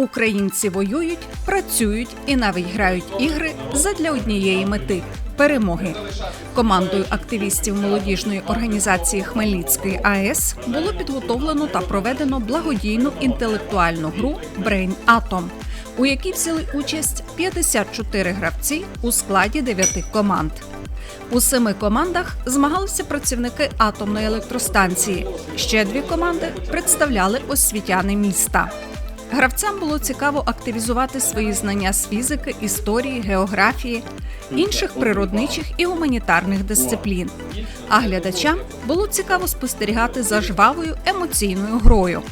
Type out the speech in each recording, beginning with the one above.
Українці воюють, працюють і навіть грають ігри задля однієї мети перемоги. Командою активістів молодіжної організації Хмельницької АЕС було підготовлено та проведено благодійну інтелектуальну гру Brain Atom, у якій взяли участь 54 гравці у складі 9 команд. У семи командах змагалися працівники атомної електростанції. Ще дві команди представляли освітяни міста. Гравцям було цікаво активізувати свої знання з фізики, історії, географії, інших природничих і гуманітарних дисциплін. А глядачам було цікаво спостерігати за жвавою емоційною грою.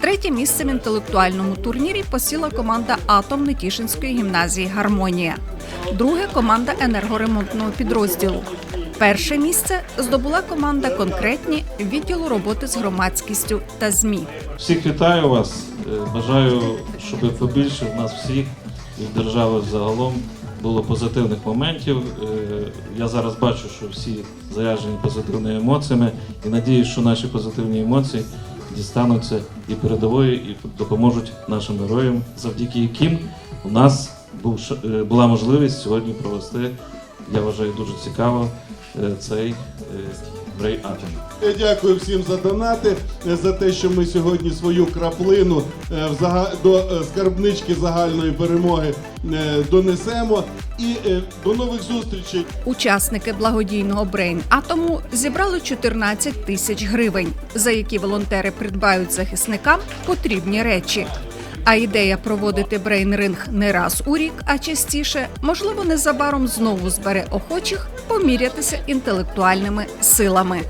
Третє місце в інтелектуальному турнірі посіла команда Атом Нетішинської гімназії Гармонія, друге команда енергоремонтного підрозділу. Перше місце здобула команда конкретні відділу роботи з громадськістю та ЗМІ. Всіх вітаю вас. Е, Бажаю, щоб побільше в нас всіх і в держави загалом було позитивних моментів. Е, Я зараз бачу, що всі заряджені позитивними емоціями і надіюсь, що наші позитивні емоції дістануться і передової, і допоможуть нашим героям, завдяки яким у нас е, була можливість сьогодні провести, я вважаю, дуже цікаво е, цей брей атом. Я дякую всім за донати, е, за те, що ми сьогодні свою краплину е, до е, скарбнички загальної перемоги е, донесемо. І е, до нових зустрічей. Учасники благодійного Брейн Атому зібрали 14 тисяч гривень, за які волонтери придбають захисникам потрібні речі. А ідея проводити брейн-ринг не раз у рік, а частіше, можливо, незабаром знову збере охочих помірятися інтелектуальними силами.